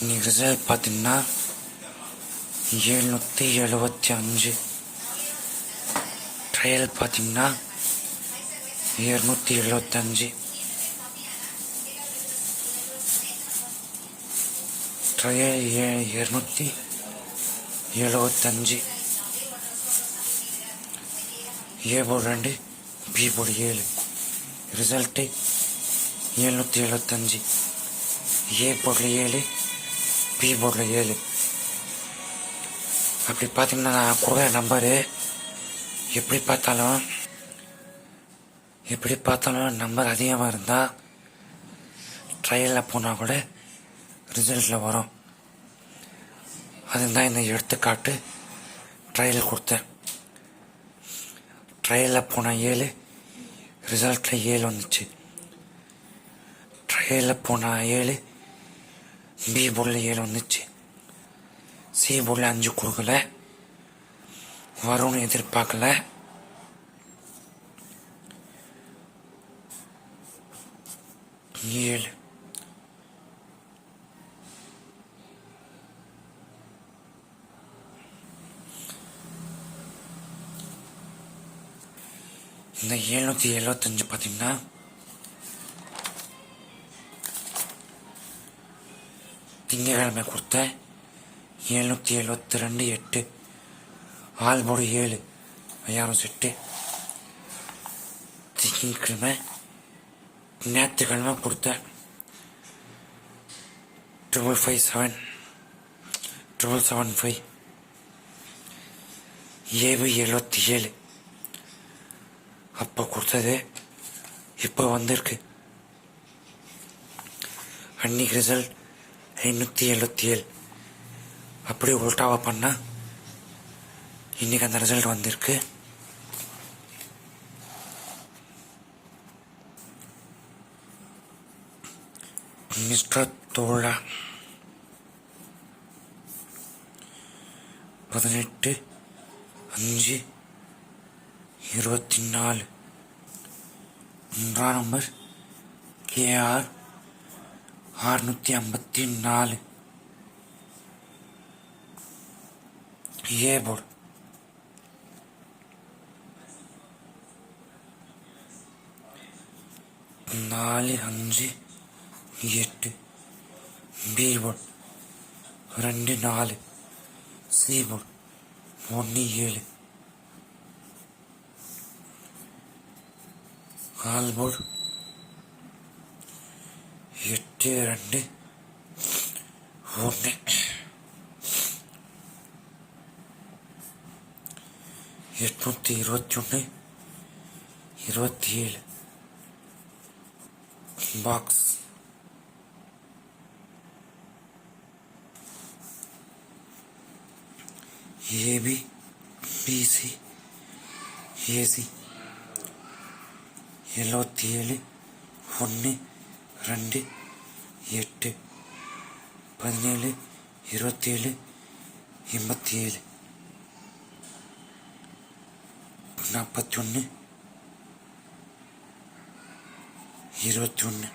இன்னைக்கு ரிசல்ட் பார்த்தீங்கன்னா எழுநூற்றி எழுபத்தி அஞ்சு ட்ரையல் பார்த்தீங்கன்னா எழுநூற்றி எழுபத்தஞ்சு ட்ரையல் ஏ இரநூத்தி எழுபத்தஞ்சு ஏ போர்டு ரெண்டு பி போர்டு ஏழு. ரிசல்ட்டு எழுநூற்றி எழுபத்தஞ்சு ஏ போர்டில் ஏழு பி போர்டில் ஏழு அப்படி பார்த்தீங்கன்னா நான் கொடுக்குற நம்பரு எப்படி பார்த்தாலும் எப்படி பார்த்தாலும் நம்பர் அதிகமாக இருந்தால் ட்ரையலில் போனால் கூட ரிசல்ட்டில் வரும். அதுதான் இந்த எடுத்துக்காட்டு ட்ரையல் கொடுத்தேன். ட்ரையலில் போன ஏழு ரிசல்ட்டில் ஏழு வந்துச்சு. ட்ரையலில் போன ஏழு பி பொருள் ஏழு வந்துச்சு. சி பொருள் அஞ்சு கொடுக்கல. வரும்னு எதிர்பார்க்கல. ஏழு. இந்த எழுநூற்றி எழுபத்தஞ்சு பார்த்தீங்கன்னா திங்கக்கிழமை கொடுத்த எழுநூற்றி எழுபத்தி ரெண்டு எட்டு ஆல்போடு ஏழு ஐயாயிரம் செட்டு. திங்கக்கிழமை ஞாயிற்றுக்கிழமை கொடுத்த triple five seven triple seven five ஏழு எழுபத்தி ஏழு. அப்போ கொடுத்தது இப்போ வந்திருக்கு. அன்னைக்கு ரிசல்ட் ஐநூற்றி எழுபத்தி ஏழு அப்படி உல்டாவா பண்ணா? இன்னைக்கு அந்த ரிசல்ட் வந்திருக்கு. மிஸ்டர் தோழா. பதினெட்டு அஞ்சு இருபத்தி நாலு. மூன்றாம் நம்பர் கேஆர் அறுநூற்றி ஐம்பத்தி நாலு. ஏ போர்டு நாலு அஞ்சு எட்டு. பி போர்டு ரெண்டு நாலு. சி போர்டு ஒன்று ஏழு. ஆல் போர்டு எட்டு ரெண்டு ஒன்று எட்நூற்றி இருபத்தி ஒன்று இருபத்தி ஏழு பாக்ஸ் ஏபி பிசி ஏசி எழுபத்தி ஏழு ஒன்று ரெண்டு எட்டு பதினேழு இருபத்தேழு எண்பத்தி ஏழு நாற்பத்தி ஒன்று இருபத்தி ஒன்று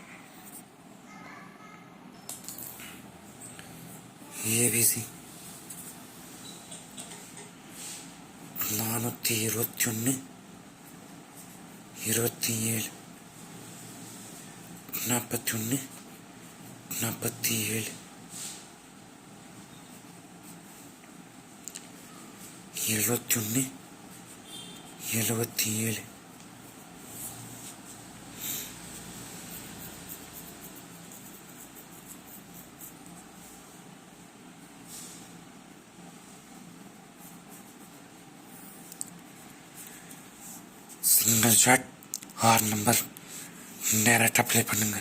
ஏபிசி நானூற்றி இருபத்தி ஒன்று இருபத்தி ஏழு நாற்பத்தி ஒன்று நாற்பத்தி ஏழு எழுபத்தி ஒன்று எழுபத்தி ஏழு சிங்கிள் ஷாட் ஆறு நம்பர் டேரக்ட் அப்ளை பண்ணுங்க.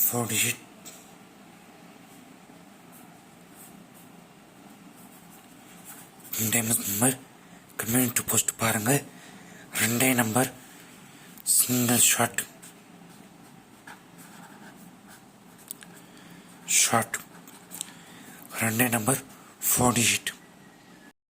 ஃபோர் டிஜிட் ரெண்டே நம்பர் கம்யூனிட்டி போஸ்ட் பாருங்க. ரெண்டே நம்பர் சிங்கிள் ஷாட் ஷாட் ரெண்டே நம்பர் ஃபோர் டிஜிட்